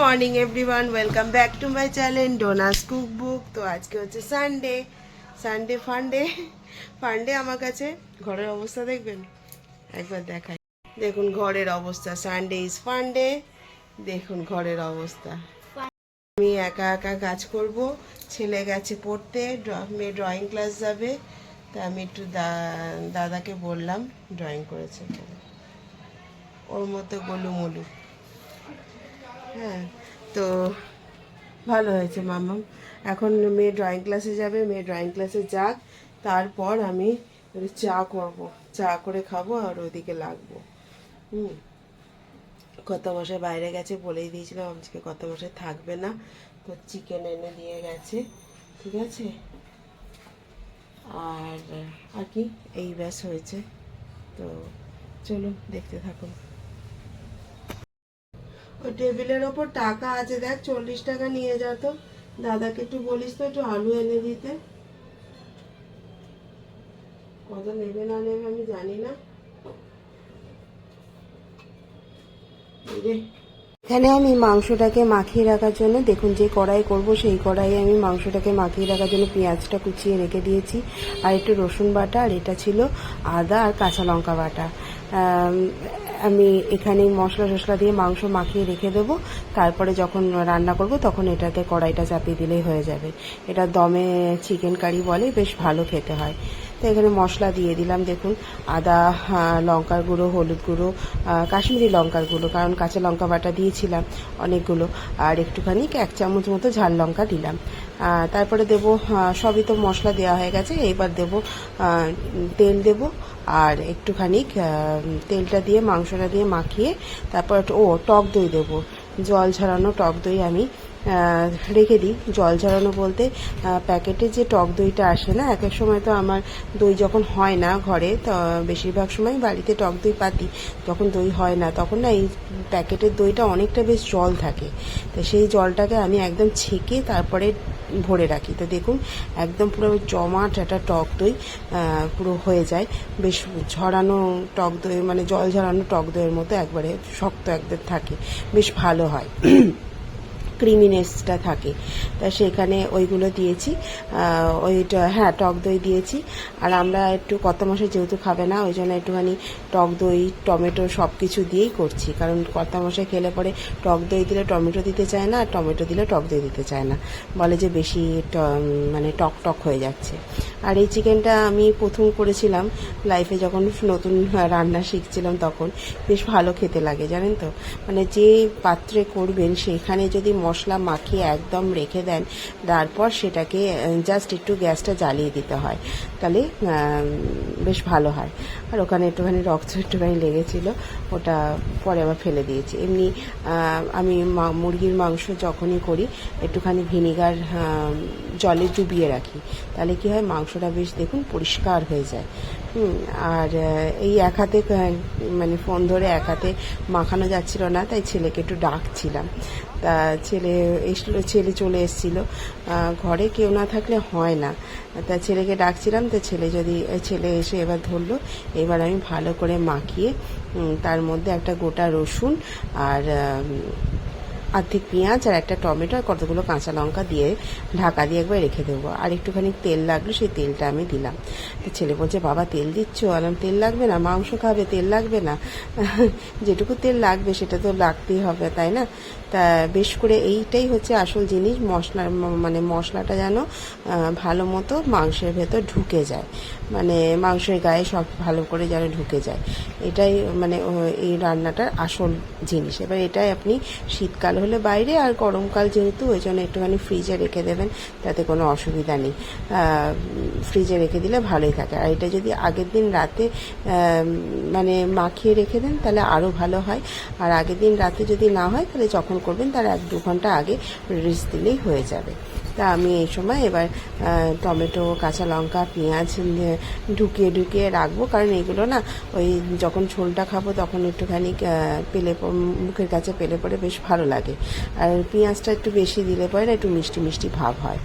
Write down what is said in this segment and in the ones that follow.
Morning everyone, welcome back to my channel Dona's cook book তো আজকে হচ্ছে Sunday Sunday ফান্ডে ফান্ডে আমার কাছে। ঘরের অবস্থা দেখবেন? একবার দেখাই। দেখুন ঘরের অবস্থা, সানডে ইজ ফান্ডে দেখুন ঘরের অবস্থা। আমি একা একা কাজ করব, ছেলে গেছে পড়তে মেয়ে ড্রয়িং ক্লাস যাবে। তা আমি একটু দাদাকে বললাম ড্রয়িং করেছে। ওর মতো গলু মলু হ্যাঁ তো ভালো হয়েছে মামাম এখন মেয়ে ড্রয়িং ক্লাসে যাবে, মেয়ে ড্রয়িং ক্লাসে যাক, তারপর আমি চা করব। চা করে খাব আর ওদিকে লাগবো। হুম। কত মশাই বাইরে গেছে বলেই দিয়েছিলাম আজকে কত মশাই থাকবে না, তো চিকেন এনে দিয়ে গেছে, ঠিক আছে? আর আর কি? এই ব্যাস হয়েছে। তো চলুন, দেখতে থাকুন। ওই টেবিলের ওপর টাকা আছে, দেখ, চল্লিশ টাকা নিয়ে যা তো। দাদাকে একটু বলিস তো, একটু আলু এনে দিতে। কত নেবে না নেবে আমি জানি না। এখানে আমি মাংসটাকে মাখিয়ে রাখার জন্য, দেখুন যে কড়াই করব, সেই কড়াইয়ে আমি মাংসটাকে মাখিয়ে রাখার জন্য পেঁয়াজটা কুচিয়ে রেখে দিয়েছি, আর একটু রসুন বাটা, আর এটা ছিল আদা আর কাঁচা লঙ্কা বাটা। আম, এখানে মশলা টশলা দিয়ে মাংস মাখিয়ে রেখে দেবো। তারপরে যখন রান্না করব তখন এটাতে কড়াইটা চাপিয়ে দিলেই হয়ে যাবে। এটা দমে চিকেন কারি বলে বেশ ভালো খেতে হয়। তো এখানে মশলা দিয়ে দিলাম দেখুন আদা লঙ্কার গুঁড়ো হলুদ গুঁড়ো কাশ্মীরি লঙ্কার গুঁড়ো কারণ কাঁচা লঙ্কা বাটা দিয়েছিলাম অনেকগুলো। আর একটুখানি এক চামচ মতো ঝাল লঙ্কা দিলাম। তারপরে দেবো সবই তো মশলা দেওয়া হয়ে গেছে এইবার দেবো তেল দেবো আর একটুখানি তেলটা দিয়ে, মাংসটা দিয়ে মাখিয়ে তারপর ও টক দই দেবো। জল ঝরানো টক দই আমি রেখে দিই। জল ঝরানো বলতে প্যাকেটে যে টক দইটা আসে না, এক এক সময় তো আমার দই যখন হয় না ঘরে, তো বেশিরভাগ সময় বাড়িতে টক দই পাতি। যখন দই হয় না, তখন না এই প্যাকেটের দইটা অনেকটা বেশ জল থাকে। তো সেই জলটাকে আমি একদম ছেঁকে তারপরে ভরে রাখি। তো দেখুন, একদম পুরো জমাট একটা টক দই পুরো হয়ে যায়। বেশ ঝরানো টক দই মানে জল ঝরানো টক দইয়ের মতো একবারে শক্ত একদম থাকে। বেশ ভালো হয়। ক্রিমিনেসটা থাকে। তা সেখানে ওইগুলো দিয়েছি। ওইটা হ্যাঁ টক দই দিয়েছি। আর আমরা একটু কত মাসে যেহেতু খাবে না ওই জন্য একটুখানি টক দই, টমেটো সব কিছু দিয়েই করছি। কারণ কত মাসে খেলে পরে টক দই দিলে টমেটো দিতে চায় না, আর টমেটো দিলে টক দই দিতে চায় না। বলে যে বেশি মানে টক টক হয়ে যাচ্ছে। আর এই চিকেনটা আমি প্রথম করেছিলাম লাইফে যখন নতুন রান্না শিখছিলাম তখন। বেশ ভালো খেতে লাগে, জানেন তো? মানে যে পাত্রে করবেন সেখানে যদি মশলা মাখিয়ে একদম রেখে দেন, তারপর সেটাকে জাস্ট একটু গ্যাসটা জ্বালিয়ে দিতে হয়, তাহলে বেশ ভালো হয়। আর ওখানে একটুখানি রক্ত একটুখানি লেগেছিল, ওটা পরে আবার ফেলে দিয়েছি। এমনি আমি মুরগির মাংস যখনই করি, একটুখানি ভিনিগার জলে ডুবিয়ে রাখি। তাহলে কি হয়? মাংসটা বেশ দেখুন পরিষ্কার হয়ে যায়। আর এই এক হাতে মানে ফোন ধরে এক হাতে মাখানো যাচ্ছিল না, তাই ছেলেকে একটু ডাকছিলাম। তা ছেলে এসলো, ছেলে চলে এসেছিল। ঘরে কেউ না থাকলে হয় না। তা ছেলেকে ডাকছিলাম, তো ছেলে যদি, ছেলে এসে এবার ধরলো, এবার আমি ভালো করে মাখিয়ে তার মধ্যে একটা গোটা রসুন আর আম, অর্ধেক পেঁয়াজ আর একটা টমেটো আর কতগুলো কাঁচা লঙ্কা দিয়ে ঢাকা দিয়ে একবার রেখে দেবো। আর একটুখানি তেল লাগল সেই তেলটা আমি দিলাম। তো ছেলে বলছে বাবা তেল দিচ্ছ? আলাম তেল লাগবে না মাংস খাবে তেল লাগবে না। যেটুকু তেল লাগবে সেটা তো লাগতেই হবে তাই না? তা বেশ করে এইটাই হচ্ছে আসল জিনিস মশলার মানে মশলাটা যেন ভালো মতো মাংসের ভেতর ঢুকে যায়। মানে মাংসের গায়ে সব ভালো করে যেন ঢুকে যায়। এটাই মানে এই রান্নাটার আসল জিনিস। এবার এটাই আপনি শীতকাল হলে বাইরে আর গরমকাল যেহেতু, ওই জন্য একটুখানি ফ্রিজে রেখে দেবেন, তাতে কোনো অসুবিধা নেই। ফ্রিজে রেখে দিলে ভালোই থাকে। আর এটা যদি আগের দিন রাতে মানে মাখিয়ে রেখে দেন, তাহলে আরও ভালো হয়। আর আগের দিন রাতে যদি না হয়, তাহলে যখন করবেন, তার এক দু ঘণ্টা আগে রিস দিলেই হয়ে যাবে। তা আমি এই সময় এবার টমেটো, কাঁচা লঙ্কা, পেঁয়াজ ঢুকিয়ে ঢুকিয়ে রাখব। কারণ এগুলো না, ওই যখন ঝোলটা খাব তখন একটুখানি পেলে মুখের কাছে পেলে পরে বেশ ভালো লাগে। আর পেঁয়াজটা একটু বেশি দিলে পরে না একটু মিষ্টি মিষ্টি ভাব হয়।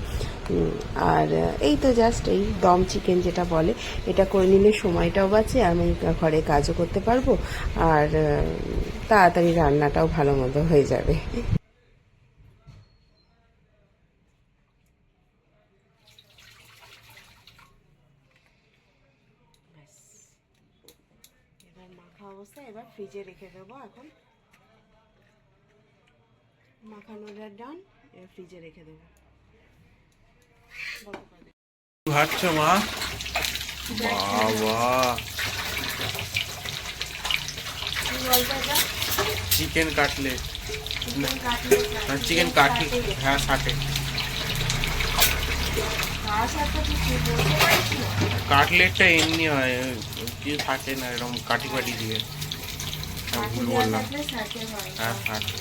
আর এই তো জাস্ট এই দম চিকেন যেটা বলে, এটা করে নিলে সময়টাও বাঁচে, আমি ঘরে কাজও করতে পারব, আর তাড়াতাড়ি রান্নাটাও ভালো মতো হয়ে যাবে। এবার ফ্রিজে রেখে দেবো এখন। মাখানোটা ডান এবার ফ্রিজে রেখে দেবো। ঘাটছ মা? বাবা। চিকেন কাটলে। হ্যাঁ, চিকেন কাটি হ্যাঁ সাটে। কাটলেটটা এমনি হয় কি থাকে না, এরকম কাটি ফাটি দিয়ে হ্যাঁ, ভুল বললাম। হ্যাঁ সাটে।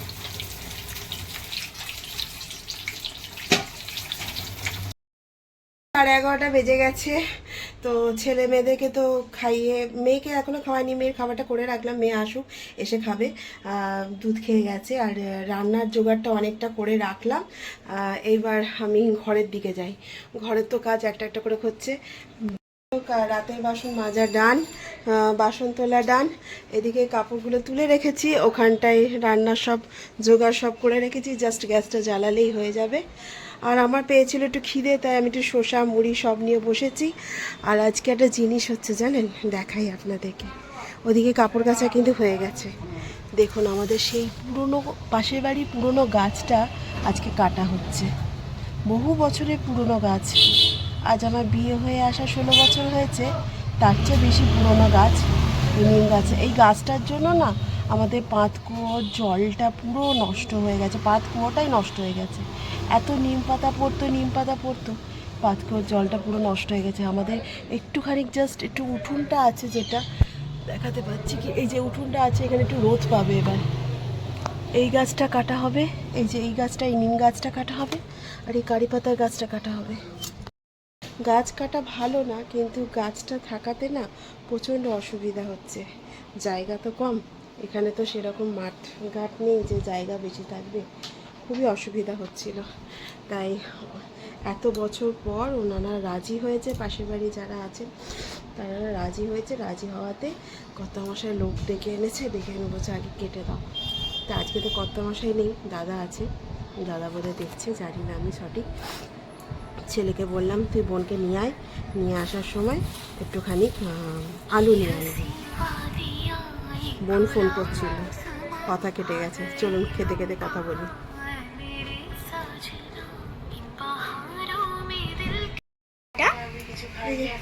সাড়ে এগারোটা বেজে গেছে। তো ছেলে মেয়েদেরকে তো খাইয়ে, মেয়েকে এখনও খাওয়াইনি মেয়ের খাবারটা করে রাখলাম, মেয়ে আসুক, এসে খাবে। দুধ খেয়ে গেছে, আর রান্নার জোগাড়টা অনেকটা করে রাখলাম। এইবার আমি ঘরের দিকে যাই। ঘরের তো কাজ একটা একটা করে হচ্ছে। রাতের বাসন মাজা ডান বাসন তোলা ডান। এদিকে কাপড়গুলো তুলে রেখেছি, ওখানটায় রান্নার সব, জোগাড় সব করে রেখেছি, জাস্ট গ্যাসটা জ্বালালেই হয়ে যাবে। আর আমার পেয়েছিল একটু খিদে, তাই আমি একটু শসা, মুড়ি সব নিয়ে বসেছি। আর আজকে একটা জিনিস হচ্ছে, জানেন? দেখাই আপনাদেরকে। ওদিকে কাপড় কাচা কিন্তু হয়ে গেছে। দেখুন, আমাদের সেই পুরনো পাশের বাড়ি পুরনো গাছটা আজকে কাটা হচ্ছে। বহু বছরের পুরনো গাছ। আজ আমার বিয়ে হয়ে আসা ষোলো বছর হয়েছে। তার চেয়ে বেশি পুরনো গাছ নিম গাছ। এই গাছটার জন্য না আমাদের পাঁত কুয়োর জলটা পুরো নষ্ট হয়ে গেছে, পাঁত কুয়োটাই নষ্ট হয়ে গেছে। এত নিম পাতা পড়তো, নিম পাতা পড়তো, পাঁত কুয়োর জলটা পুরো নষ্ট হয়ে গেছে। আমাদের একটুখানি জাস্ট একটু উঠোনটা আছে যেটা দেখাতে পাচ্ছি কি, এই যে উঠোনটা আছে, এখানে একটু রোদ পাবে এবার। এই গাছটা কাটা হবে, এই যে এই গাছটা, এই নিম গাছটা কাটা হবে, আর এই কারি পাতার গাছটা কাটা হবে। গাছ কাটা ভালো না, কিন্তু গাছটা থাকাতে না প্রচণ্ড অসুবিধা হচ্ছে। জায়গা তো কম। এখানে তো সেরকম মাঠ ঘাট নেই যে জায়গা বেশি থাকবে। খুবই অসুবিধা হচ্ছিল। তাই এত বছর পর ওনারা রাজি হয়েছে, পাশের বাড়ি যারা আছেন, তারা রাজি হয়েছে। রাজি হওয়াতে কর্তামশাই লোক ডেকে এনেছে, ডেকে এনে বলছে, আগে কেটে দাও। তা আজকে তো কর্তামশাই নেই, দাদা আছে। দাদা বলে দেখছে, জানি না আমি সঠিক। ছেলেকে বললাম, তুই বোনকে নিয়ে আয়। নিয়ে আসার সময় একটুখানি আলু নিয়ে আসবি বোন ফোন করছিল। কথা কেটে গেছে। চলুন খেতে খেতে কথা বলি।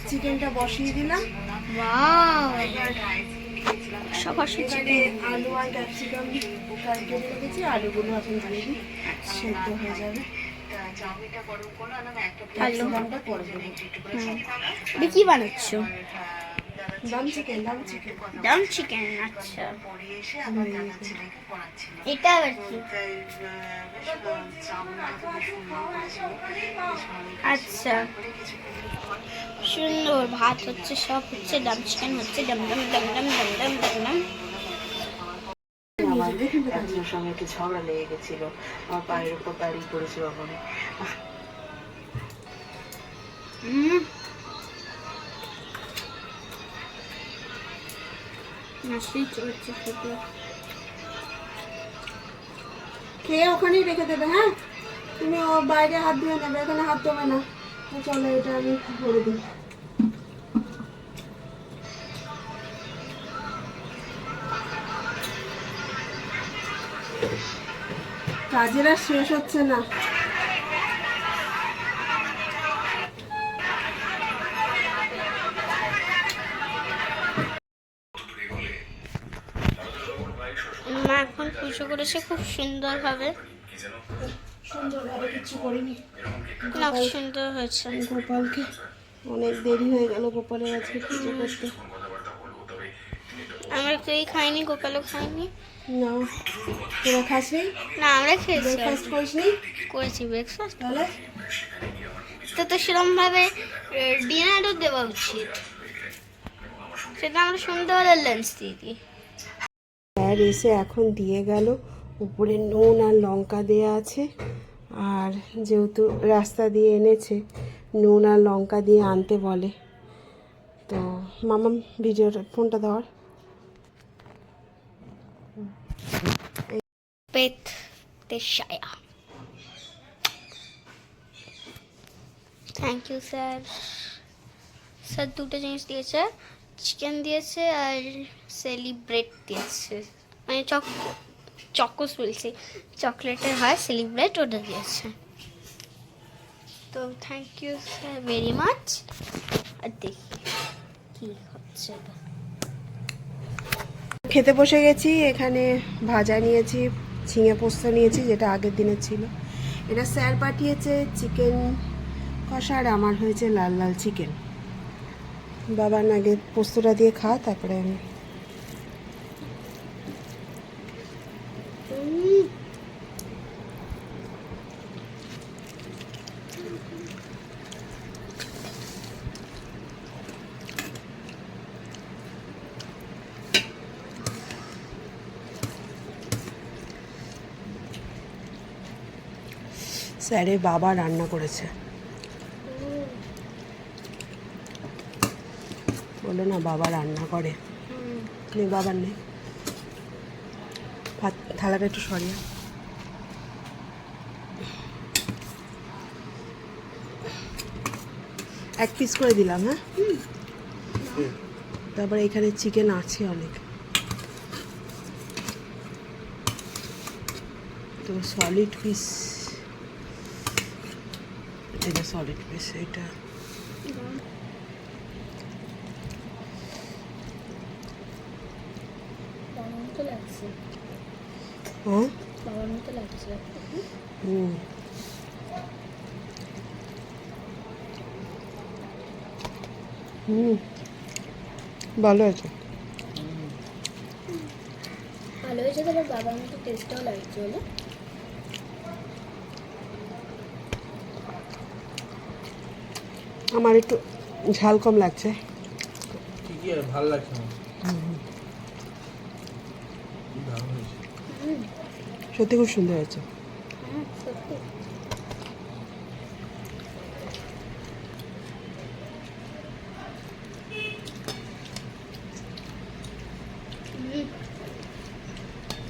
চিকেনটা বসিয়ে দিলাম। সবার এখানে আলু আর ক্যাপসিকাম কেটে রেখেছি। আলুগুলো এখন দিয়ে দিই। সেদ্ধ হয়ে যাবে। দেবো। কি বানাচ্ছ? দাম চিকেন চিকেন ডাম চিকেন আচ্ছা। এটা আবার আচ্ছা। সুন্দর ভাত হচ্ছে সব হচ্ছে ডাম চিকেন হচ্ছে ডাম ডাম ডাম ডাম ডাম ডাম ডাম ডাম সঙ্গে একটু ঝগড়া লেগে গেছিল আমার পায়ের উপর দাঁড়িয়ে পড়েছিল ওখানে হুম। খেয়ে ওখানেই রেখে দেবে হ্যাঁ? তুমি ও বাইরে হাত ধুয়ে নেবে এখানে হাত দেবে না। চলো, এটা আমি করে দিই। কাজের আর শেষ হচ্ছে না। করেছে খুব সুন্দরভাবে। সুন্দরভাবে কিছু করিনি। না সুন্দর হয়েছে। গোপালকে অনেক দেরি হয়ে গেল গোপালের আজকে পুজো করতে। আমরা কেউই খাইনি গোপালও খাইনি। না তোরা খাসনি? না আমরা খেয়েছি ব্রেকফাস্ট করিসনি? করেছি ব্রেকফাস্ট তাহলে? তো তো সেরকমভাবে ডিনারও দেওয়া উচিত। সেটা আমরা সন্ধ্যাবেলা লাঞ্চ দিয়ে দিই। আর এসে এখন দিয়ে গেল। উপরে নুন আর লঙ্কা দেয়া আছে। আর যেহেতু রাস্তা দিয়ে এনেছে, নুন আর লঙ্কা দিয়ে আনতে বলে। তো মামা, ভিডিওর ফোনটা পেত তেশায়া থ্যাংক ইউ স্যার স্যার দুটো জিনিস দিয়েছে। চিকেন দিয়েছে আর সেলিব্রেট দিয়েছে। মানে চক, চকোস বলছি। চকলেটের হয় সেলিব্রেট ওটা দিয়েছে। তো thank you sir very much আর দেখি কি হচ্ছে খেতে বসে গেছি, এখানে ভাজা নিয়েছি, ঝিঙে পোস্ত নিয়েছি, যেটা আগের দিনের ছিল। এটা স্যার পাঠিয়েছে চিকেন কষা আর আমার হয়েছে লাল লাল চিকেন। বাবার আগে পোস্তটা দিয়ে খা, তারপরে আমি স্যারের বাবা রান্না করেছে। বলল না, বাবা রান্না করে। নেই বাবার নেই ভাত, থালাটা একটু সরিয়ে এক পিস করে দিলাম হ্যাঁ? তারপরে এখানে চিকেন আছে অনেক। তো সলিড পিস এটা সলিড পিস এটা হুম হুম। ভালো আছে ভালো হয়েছে তো বাবার মতো টেস্টটাও লাগছে বলে আমার একটু ঝাল কম লাগছে। ঠিকই আছে ভালো লাগছে সত্যি খুব সুন্দর হয়েছে হ্যাঁ সত্যি হুম।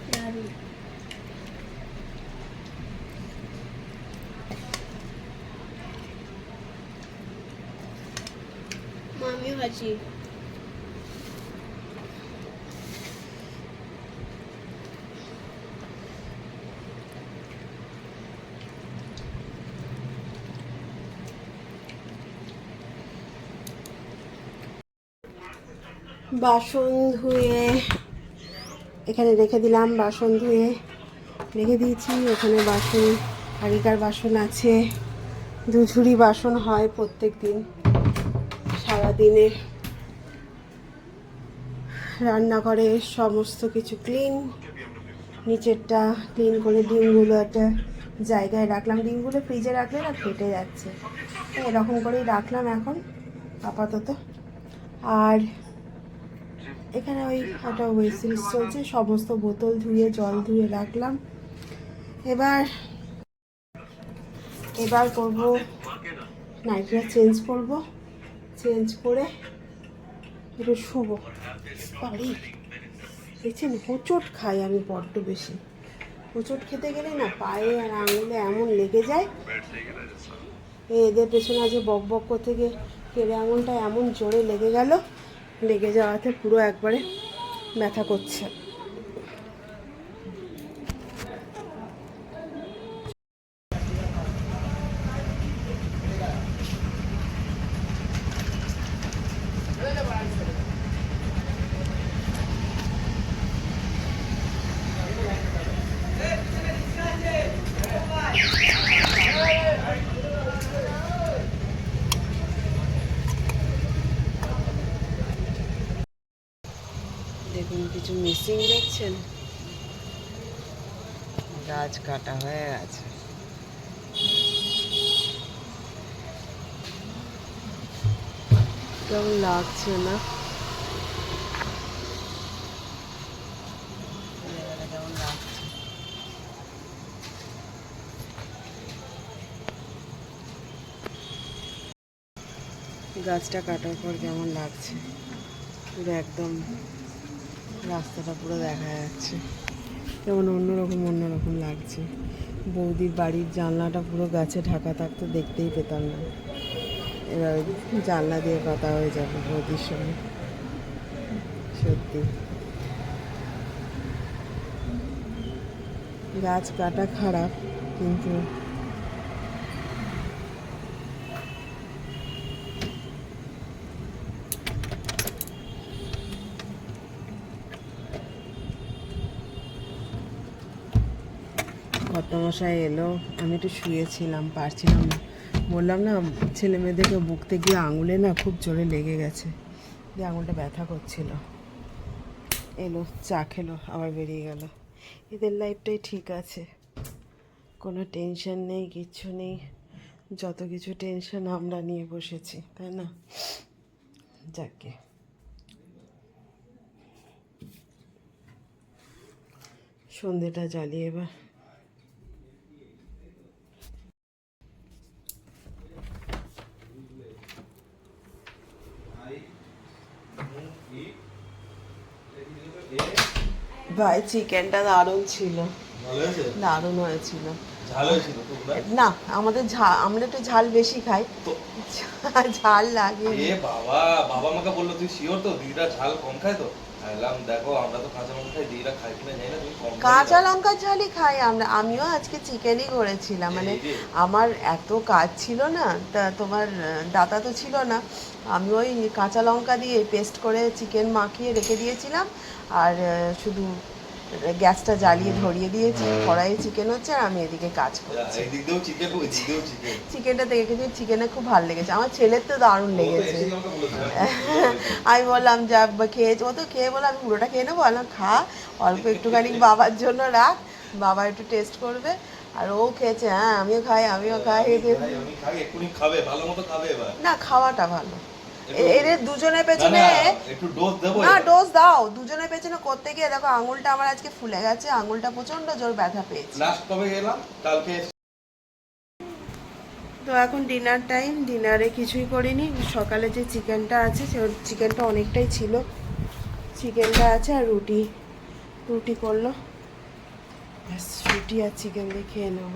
দারুণ মামি ভাজি বাসন ধুয়ে, এখানে রেখে দিলাম বাসন ধুয়ে, রেখে দিয়েছি। ওখানে বাসন, আগেকার বাসন আছে। দু ঝুড়ি বাসন হয় প্রত্যেক দিন সারাদিনে। রান্নাঘরে সমস্ত কিছু ক্লিন, নিচেরটা ক্লিন করে ডিমগুলো একটা জায়গায় রাখলাম। ডিমগুলো ফ্রিজে রাখলে না ফেটে যাচ্ছে। এরকম করেই রাখলাম এখন, আপাতত। আর এখানে ওই একটা ওয়েসিলস চলছে, সমস্ত বোতল ধুয়ে, জল ধুয়ে রাখলাম। এবার এবার করব, নাইটটা চেঞ্জ করব। চেঞ্জ করে একটু শুভ পারি দেখছেন, হোঁচট খাই আমি বড্ড বেশি। হোঁচট খেতে গেলে না পায়ে আর আঙুলে এমন লেগে যায় এদের পেছনে আজকে বক বক করতে গিয়ে কেড়ে আঙুলটা এমন জোরে লেগে গেল। লেগে যাওয়াতে পুরো একবারে ব্যথা করছে দেখুন কিছু মিসিং দেখছেন গাছ কাটা হয়ে গেছে কেমন লাগছে না? গাছটা কাটার পর কেমন লাগছে? পুরো একদম রাস্তাটা পুরো দেখা যাচ্ছে। কেমন অন্যরকম অন্যরকম লাগছে। বৌদির বাড়ির জানলাটা পুরো গাছে ঢাকা থাকতো, দেখতেই পেতাম না। এবার জানলা দিয়ে কথা হয়ে যাবে বৌদির সঙ্গে। সত্যি। গাছ কাটা খারাপ, কিন্তু কর্তমশাই এলো, আমি একটু শুয়েছিলাম, পারছিলাম না। বললাম না, ছেলে মেয়েদেরকে বুকতে গিয়ে আঙুলে না খুব জোরে লেগে গেছে। দিয়ে আঙুলটা ব্যথা করছিল। এলো, চা খেলো, আবার বেরিয়ে গেল। এদের লাইফটাই ঠিক আছে। কোনো টেনশন নেই, কিচ্ছু নেই। যত কিছু টেনশন আমরা নিয়ে বসেছি, তাই না? যাকে সন্ধেটা জ্বালিয়ে এবার ভাই চিকেনটা দারুণ ছিল। দারুণ হয়েছিল? না আমাদের ঝাল আমরা একটু ঝাল বেশি খাই। ঝাল লাগে। বাবা বাবা আমাকে বলল তুই শিওর তো? দিদিরা ঝাল কম খায় তো? কাঁচা লঙ্কা ঝালই খাই আমরা। আমিও আজকে চিকেনই করেছিলাম। মানে আমার এত কাজ ছিল না তা তোমার দাতা তো ছিল না। আমি ওই কাঁচা লঙ্কা দিয়ে পেস্ট করে চিকেন মাখিয়ে রেখে দিয়েছিলাম। আর শুধু গ্যাসটা জ্বালিয়ে ধরিয়ে দিয়েছি কড়াইয়ে চিকেন হচ্ছে আর আমি এদিকে কাজ করছি। চিকেনটা দেখে কিন্তু চিকেনে খুব ভালো লেগেছে। আমার ছেলের তো দারুণ লেগেছে। আমি বললাম যা খেয়েছি ও তো খেয়ে বলে আমি পুরোটা খেয়ে নেব? বললাম খা অল্প একটুখানি বাবার জন্য রাখ বাবা একটু টেস্ট করবে। আর ও খেয়েছে হ্যাঁ আমিও খাই আমিও খাই। না খাওয়াটা ভালো। এদের দুজনের পেছনে না একটু ডোজ দেবো না ডোজ দাও। দুজনের পেছনে করতে গিয়ে দেখো আঙুলটা আমার আজকে ফুলে গেছে আঙুলটা প্রচণ্ড জোর ব্যথা পেয়েছে। লাস্ট কবে গেলাম? কালকে তো এখন ডিনার টাইম ডিনারে কিছুই করিনি। সকালে যে চিকেনটা আছে সে চিকেনটা অনেকটাই ছিল। চিকেনটা আছে আর রুটি। রুটি করল। ব্যাস রুটি আর চিকেন দিয়ে খেয়ে নেব।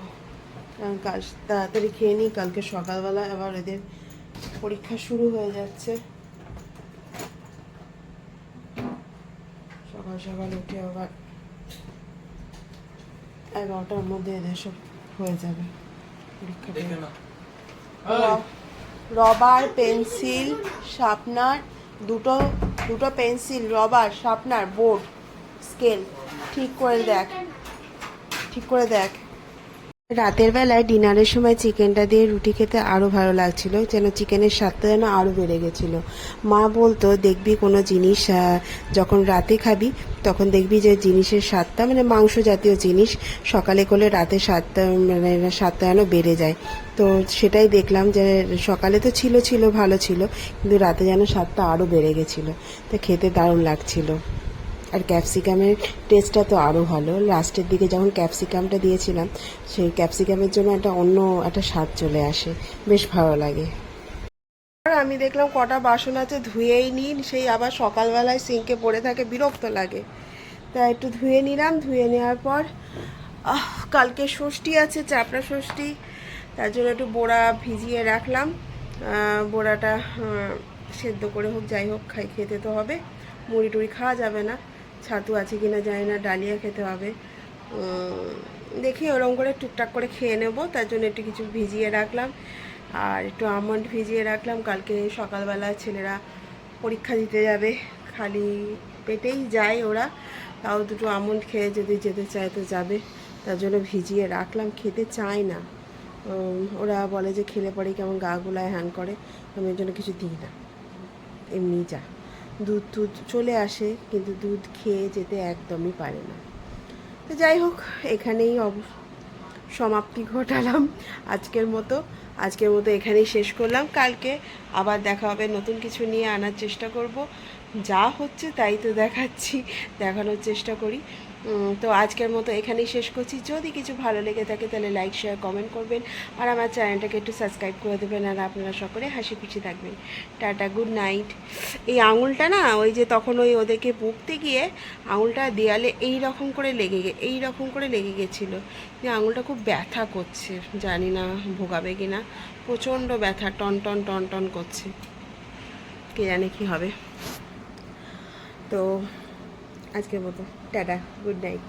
কারণ কাল তাড়াতাড়ি খেয়ে নিই কালকে সকালবেলা আবার এদের পরীক্ষা শুরু হয়ে যাচ্ছে। সকাল সকাল উঠে আবার এগারোটার মধ্যে এদের সব হয়ে যাবে পরীক্ষা রবার পেন্সিল শার্পনার দুটো দুটো pencil rubber sharpener board scale ঠিক করে দেখ ঠিক করে দেখ। রাতের বেলায় ডিনারের সময় চিকেনটা দিয়ে রুটি খেতে আরও ভালো লাগছিল, যেন চিকেনের স্বাদটা যেন আরও বেড়ে গেছিল। মা বলতো, দেখবি কোনো জিনিস যখন রাতে খাবি, তখন দেখবি যে জিনিসের স্বাদটা মানে মাংস জাতীয় জিনিস, সকালে করলে রাতে স্বাদটা মানে স্বাদটা যেন বেড়ে যায়। তো সেটাই দেখলাম যে সকালে তো ছিল ছিল, ভালো ছিল, কিন্তু রাতে যেন স্বাদটা আরও বেড়ে গেছিল। তো খেতে দারুণ লাগছিল। আর ক্যাপসিকামের টেস্টটা তো আরও ভালো। লাস্টের দিকে যখন ক্যাপসিকামটা দিয়েছিলাম, সেই ক্যাপসিকামের জন্য একটা অন্য একটা স্বাদ চলে আসে। বেশ ভালো লাগে। আর আমি দেখলাম কটা বাসন আছে, ধুয়েই নিন। সেই আবার সকালবেলায় সিঙ্কে পড়ে থাকে, বিরক্ত লাগে। তা একটু ধুয়ে নিলাম। ধুয়ে নেওয়ার পর কালকে ষষ্ঠী আছে, চাপড়া ষষ্ঠী। তার জন্য একটু বোড়া ভিজিয়ে রাখলাম। বোড়াটা সেদ্ধ করে হোক, যাই হোক, খাই, খেতে তো হবে। মুড়ি টুড়ি খাওয়া যাবে না। ছাতু আছে কিনা জানি না, ডালিয়া খেতে হবে। দেখি ওরকম করে টুকটাক করে খেয়ে নেব, তার জন্য একটু কিছু ভিজিয়ে রাখলাম। আর একটু আমন্ড ভিজিয়ে রাখলাম, কালকে সকালবেলা ছেলেরা পরীক্ষা দিতে যাবে, খালি পেটেই যায় ওরা। তাও দুটো আমন্ড খেয়ে যদি যেতে চায় তো যাবে, তার জন্য ভিজিয়ে রাখলাম, খেতে চায় না। ওরা বলে যে, খেলে পরে কেমন গা গুলায় হ্যাং করে, আমি ওই জন্য কিছু দিই না। এমনি যা। দুধ টুধ চলে আসে, কিন্তু দুধ খেয়ে যেতে একদমই পারে না। তো যাই হোক, এখানেই অব- সমাপ্তি ঘটালাম আজকের মতো। আজকের মতো এখানেই শেষ করলাম। কালকে আবার দেখা হবে, নতুন কিছু নিয়ে আনার চেষ্টা করব। যা হচ্ছে তাই তো দেখাচ্ছি, দেখানোর চেষ্টা করি। তো আজকের মতো এখানেই শেষ করছি। যদি কিছু ভালো লেগে থাকে তাহলে লাইক শেয়ার কমেন্ট করবেন। আর আমার চ্যানেলটাকে একটু সাবস্ক্রাইব করে দেবেন আর আপনারা সকলে হাসি খুশি থাকবেন। টাটা গুড নাইট এই আঙুলটা না, ওই যে তখন ওই ওদেরকে বকতে গিয়ে আঙুলটা দেয়ালে এই রকম করে লেগে গে, এই রকম করে লেগে গেছিল। যে আঙুলটা খুব ব্যথা করছে, জানি না ভোগাবে কি না প্রচণ্ড ব্যথা, টন টন টন টন করছে। কে জানে কি হবে। তো আজকের মতো। Tata good night